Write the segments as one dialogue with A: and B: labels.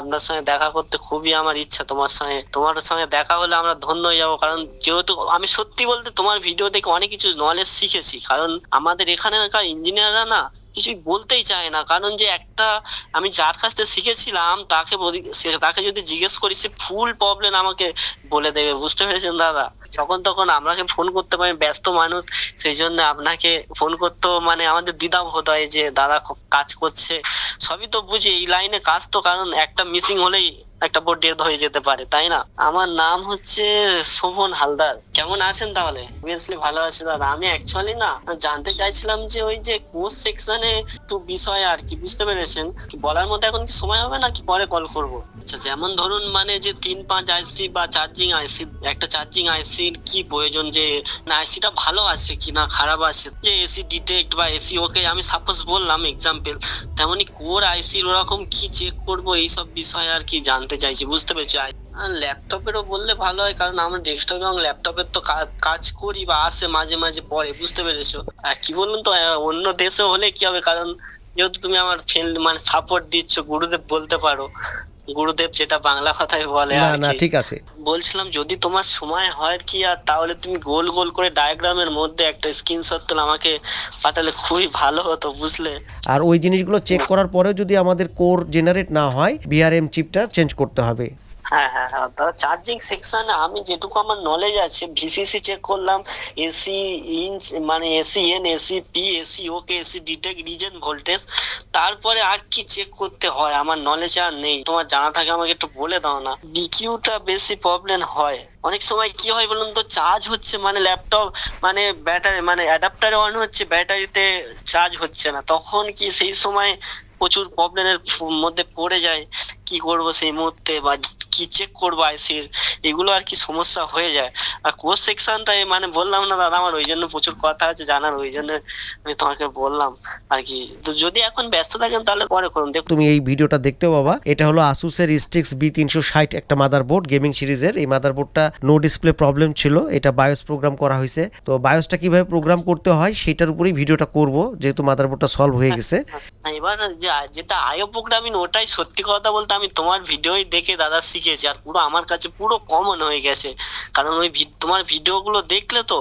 A: আপনার সঙ্গে দেখা করতে খুবই আমার ইচ্ছা তোমার সঙ্গে। তোমার সঙ্গে দেখা হলে আমরা ধন্য হয়ে যাব, কারণ যেহেতু আমি সত্যি বলতে তোমার ভিডিও দেখে অনেক কিছু নলেজ শিখেছি। কারণ আমাদের এখানকার ইঞ্জিনিয়াররা না কিছুই বলতেই চায় না। কারণ যে একটা আমি যার কাছ থেকে শিখেছিলাম, তাকে তাকে যদি জিজ্ঞেস করি, সে ফুল প্রবলেম আমাকে বলে দেবে। বুঝতে পেরেছেন দাদা? যখন তখন আমাকে ফোন করতে পারি, ব্যস্ত মানুষ, সেই জন্য আপনাকে ফোন করতো মানে আমাদের দ্বিধা বোধ হয় যে, দাদা কাজ করছে। সবই তো বুঝি, এই লাইনে কাজ তো, কারণ একটা মিসিং হলেই একটা বোর্ড ডেথ হয়ে যেতে পারে, তাই না? আমার নাম হচ্ছে শোভন হালদার। কেমন আছেন তাহলে? অবভিয়াসলি ভালো আছি দাদা। আমি অ্যাকচুয়ালি না, জানতে চাইছিলাম যে ওই যে কোর্স সেকশনে একটু বিষয় আর কি, বুঝতে পেরেছেন? কি বলার মতো এখন কি সময় হবে না কি পরে কল করব? আচ্ছা যেমন ধরুন মানে যে তিন পাঁচ আইসি বা চার্জিং আইসি একটা চার্জিং আইসির কি প্রয়োজন যে, না আইসিটা ভালো আছে কি না, খারাপ আছে? যে এসি ডিটেক্ট বা এসি ওকে আমি সাপোজ বললাম এক্সাম্পল তেমনি কোর আইসির ওরকম কি চেক করব? এইসব বিষয় আর কি জানতে চাইছি, বুঝতে পেরেছি? ল্যাপটপেরও বললে ভালো হয় কারণ আমরা ডেস্কটপ এবং ল্যাপটপের তো কাজ করি বা আসে মাঝে মাঝে পরে বুঝতে পেরেছ? আর কি বলুন তো অন্য দেশে হলে কি হবে? কারণ যেহেতু তুমি আমার ফ্রেন্ড মানে সাপোর্ট দিচ্ছ গুরুদেব বলতে পারো। গুরুদেব যেটা বাংলা কথায় বলে
B: না না ঠিক আছে।
A: বলছিলাম যদি তোমার সময় হয় কি আর তাহলে তুমি গোল গোল করে ডায়াগ্রামের মধ্যে একটা স্ক্রিনশট তুলে আমাকে পাঠালে খুবই ভালো হতো বুঝলে?
B: আর ওই জিনিসগুলো চেক করার পরেও যদি আমাদের কোর জেনারেট না হয় বিআরএম চিপটা চেঞ্জ করতে হবে।
A: হ্যাঁ হ্যাঁ হ্যাঁ দাদা চার্জিং সেকশনে আমি যেটুকু আমার নলেজ আছে ভিসিসি চেক করলাম এসি ইঞ্চ মানে AC N AC P AC okay AC detect reason voltage তারপরে আর কি চেক করতে হয়, আমার নলেজ আর নেই। তোমার জানা থাকে আমাকে একটু বলে দাও না। বিকিউটা বেশি প্রবলেম হয়। অনেক সময় কি হয় বলুন তো চার্জ হচ্ছে মানে ল্যাপটপ মানে ব্যাটারি মানে অ্যাডাপ্টারে অন হচ্ছে ব্যাটারিতে চার্জ হচ্ছে না। তখন কি সেই সময় প্রচুর প্রবলেমের মধ্যে পড়ে যায়। কি করব সেই মুহূর্তে বা কি চেক করব আইসির এগুলো আর কি সমস্যা হয়ে যায়। আর কোর্স সেকশনটাই মানে বললাম না দাদা আমার ওই জন্য প্রচুর কথা আছে জানার ওই জন্য আমি তোমাকে বললাম আর কি। যদি এখন ব্যস্ত থাকেন তাহলে পরে করুন। দেখুন।
B: তুমি এই ভিডিওটা দেখতে পাবা। এটা হলো আসুসের স্টিক্স বি তিনশো ষাট একটা মাদারবোর্ড গেমিং সিরিজের এই মাদারবোর্ডটা নো ডিসপ্লে প্রবলেম ছিল। এটা বায়োস প্রোগ্রাম করা হয়েছে। তো বায়োসটা কীভাবে প্রোগ্রাম করতে হয় সেটার উপরেই ভিডিওটা করব। যেহেতু মাদারবোর্ডটা সলভ হয়ে গেছে।
A: এবার যেটা আয়ো প্রোগ্রামিং ওটাই সত্যি কথা বলতে আমি তোমার ভিডিওই দেখে দাদা শিখেছি আর পুরো আমার কাছে পুরো কমন হয়ে গেছে। কারণ ওই তোমার ভিডিওগুলো দেখলে তো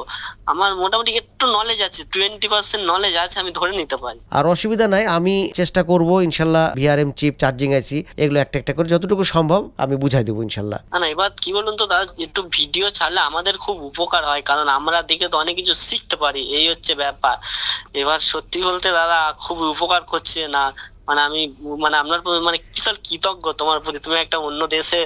A: আমার মোটামুটি একটু নলেজ আছে টোয়েন্টি পার্সেন্ট নলেজ আছে আমি ধরে নিতে পারি।
B: আর অসুবিধা নাই আমি চেষ্টা করব ইনশাল্লাহ ভিআরএম চিপ চার্জিং আইসি এগুলো একটা একটা করে যতটুকু সম্ভব আমি বুঝাই দেবো ইনশাল্লাহ।
A: না না এবার কি বলুন তো দাদা একটু ভিডিও ছাড়লে আমাদের খুব উপকার হয় কারণ আমরা দেখে তো অনেক কিছু শিখতে পারি এই হচ্ছে ব্যাপার। এবার সত্যি বলতে দাদা খুব উপকার করছে না মানে আমি মানে আপনার প্রতি মানে বিশাল কৃতজ্ঞ তোমার প্রতি। তুমি একটা অন্য দেশে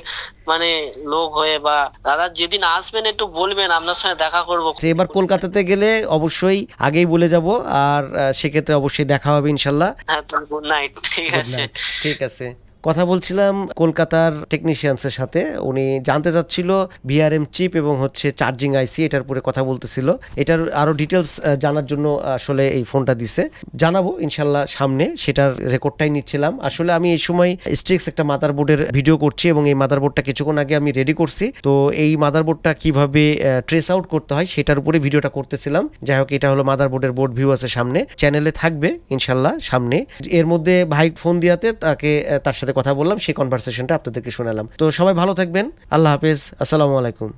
A: মানে লোক হয়ে বা দাদা যেদিন আসবেন একটু বলবেন আপনার সঙ্গে দেখা করব।
B: এবার কলকাতাতে গেলে অবশ্যই আগেই বলে যাব আর সেক্ষেত্রে অবশ্যই দেখা হবে ইনশাল্লাহ।
A: হ্যাঁ তো গুড নাইট ঠিক আছে।
B: ঠিক আছে। কথা বলছিলাম কলকাতার টেকনিশিয়ানসের সাথে। উনি জানতে চাচ্ছিল বিআরএম চিপ এবং হচ্ছে চার্জিং আইসি এটার উপরে কথা বলতেছিল। এটার আরও ডিটেলস জানার জন্য আসলে এই ফোনটা দিছে। জানাব, ইনশাল্লাহ সামনে সেটার রেকর্ডটাই নিচ্ছিলাম। আসলে আমি এই সময় স্ট্রিক্স একটা মাদারবোর্ডের ভিডিও করছি এবং এই মাদারবোর্ডটা কিছুক্ষণ আগে আমি রেডি করছি। তো এই মাদারবোর্ডটা কীভাবে ট্রেস আউট করতে হয় সেটার উপরে ভিডিওটা করতেছিলাম। যাই হোক, এটা হলো মাদারবোর্ডের বোর্ড ভিউ আছে সামনে। চ্যানেলে থাকবে, ইনশাল্লাহ সামনে। এর মধ্যে ভাই ফোন দিয়াতে তাকে তার সাথে কথা বললাম, সেই কনভারসেশনটা আপনাদেরকে শোনালাম। তো সবাই ভালো থাকবেন, আল্লাহ হাফেজ, আসসালামু আলাইকুম।